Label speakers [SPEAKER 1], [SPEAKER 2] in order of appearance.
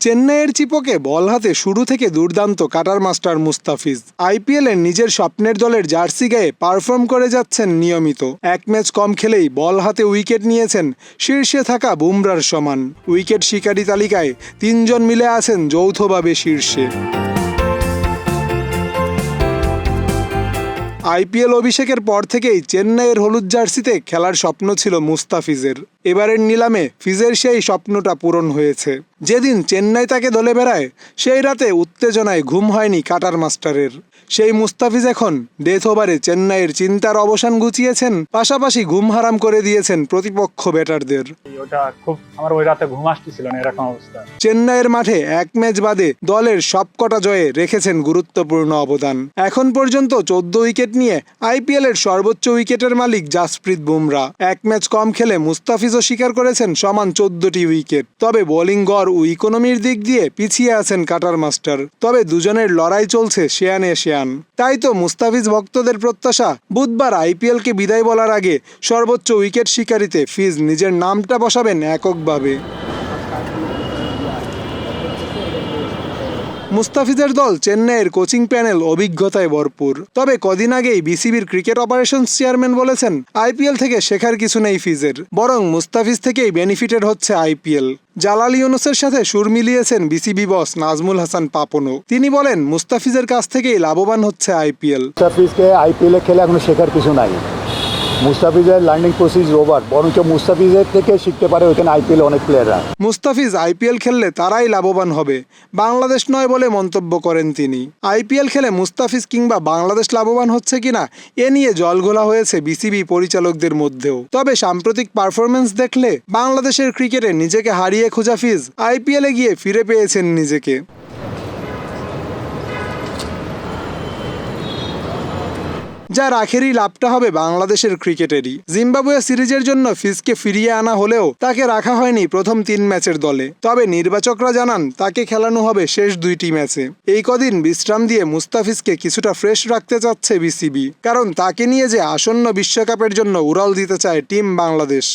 [SPEAKER 1] চেন্নাইয়ের চিপকে বল হাতে শুরু থেকে দুর্দান্ত কাটার মাস্টার মুস্তাফিজ। আইপিএলে নিজের স্বপ্নের দলের জার্সি গায়ে পারফর্ম করে যাচ্ছেন নিয়মিত। এক ম্যাচ কম খেলেই বল হাতে উইকেট নিয়েছেন শীর্ষে থাকা বুমরার সমান। উইকেট শিকারী তালিকায় তিনজন মিলে আছেন যৌথভাবে শীর্ষে। আইপিএল অভিষেকের পর থেকেই চেন্নাইয়ের হলুদ জার্সিতে খেলার স্বপ্ন ছিল মুস্তাফিজের। এবারের নিলামে ফিজের সেই স্বপ্নটা পূরণ হয়েছে। যেদিন চেন্নাই তাকে দলে বেড়ায়, সেই রাতে উত্তেজনায় ঘুম হয়নি কাটার মাস্টারের। সেই মুস্তাফিজ এখন ডেথ ওভারে চেন্নাইয়ের চিন্তার অবসান গুছিয়েছেন পাশাপাশি ঘুম হারাম করে দিয়েছেন প্রতিপক্ষ ব্যাটারদের।
[SPEAKER 2] ওটা খুব আমার ওই রাতে ঘুম আসতেছিল না এরকম অবস্থা।
[SPEAKER 1] চেন্নাইয়ের মাঠে এক ম্যাচ বাদে দলের সবকটা জয়ে রেখেছেন গুরুত্বপূর্ণ অবদান। এখন পর্যন্ত চোদ্দ উইকেট নিয়ে আইপিএল এর সর্বোচ্চ উইকেটের মালিক জাসপ্রীত বুমরা। এক ম্যাচ কম খেলে মুস্তাফিজও স্বীকার করেছেন সমান চোদ্দটি উইকেট। তবে বোলিং গড় ও ইকোনমির দিক দিয়ে পিছিয়ে আছেন কাটার মাস্টার। তবে দুজনের লড়াই চলছে শেয়ানে শেয়ান তাই তো মুস্তাফিজ ভক্তদের প্রত্যাশা, বুধবার আইপিএলকে বিদায় বলার আগে সর্বোচ্চ উইকেট শিকারিতে ফিজ নিজের নামটা বসাবেন এককভাবে। মুস্তাফিজের দল চেন্নাইয়ের কোচিং প্যানেল অভিজ্ঞতায় ভরপুর। তবে কদিন আগেই বিসিবির ক্রিকেট অপারেশনস চেয়ারম্যান বলেছেন, আইপিএল থেকে শেখার কিছু নেই ফিজের। বরং মুস্তাফিজ থেকেই বেনিফিটেড হচ্ছে আইপিএল। জালাল ইউনুসের সাথে সুর মিলিয়েছেন বিসিবি বস নাজমুল হাসান পাপনও। তিনি বলেন, মুস্তাফিজের কাছ থেকেই লাভবান হচ্ছে আইপিএল।
[SPEAKER 3] মুস্তাফিজকে আইপিএলে খেলে এখনও শেখার কিছু নাই। মুস্তাফিজের লার্নিং প্রসেস ওভার বরঞ্চ মুস্তাফিজের থেকে শিখতে পারে ওইখানে আইপিএল অনেক প্লেয়াররা
[SPEAKER 1] মুস্তাফিজ আইপিএল খেললে তারাই লাভবান হবে, বাংলাদেশ নয় বলে মন্তব্য করেন তিনি। আইপিএল খেলে মুস্তাফিজ কিংবা বাংলাদেশ লাভবান হচ্ছে কিনা, এ নিয়ে জলঘোলা হয়েছে বিসিবি পরিচালকদের মধ্যেও। তবে সাম্প্রতিক পারফরমেন্স দেখলে বাংলাদেশের ক্রিকেটে নিজেকে হারিয়ে খোঁজা ফিজ আইপিএলে গিয়ে ফিরে পেয়েছেন নিজেকে। যার আখেরই লাভটা হবে বাংলাদেশের ক্রিকেটেরই। জিম্বাবুয়ে সিরিজের জন্য ফিসকে ফিরিয়ে আনা হলেও তাকে রাখা হয়নি প্রথম তিন ম্যাচের দলে। তবে নির্বাচকরা জানান, তাকে খেলানো হবে শেষ দুইটি ম্যাচে। এই কদিন বিশ্রাম দিয়ে মুস্তাফিজকে কিছুটা ফ্রেশ রাখতে চাচ্ছে বিসিবি। কারণ তাকে নিয়ে যে আসন্ন বিশ্বকাপের জন্য উড়াল দিতে চায় টিম বাংলাদেশ।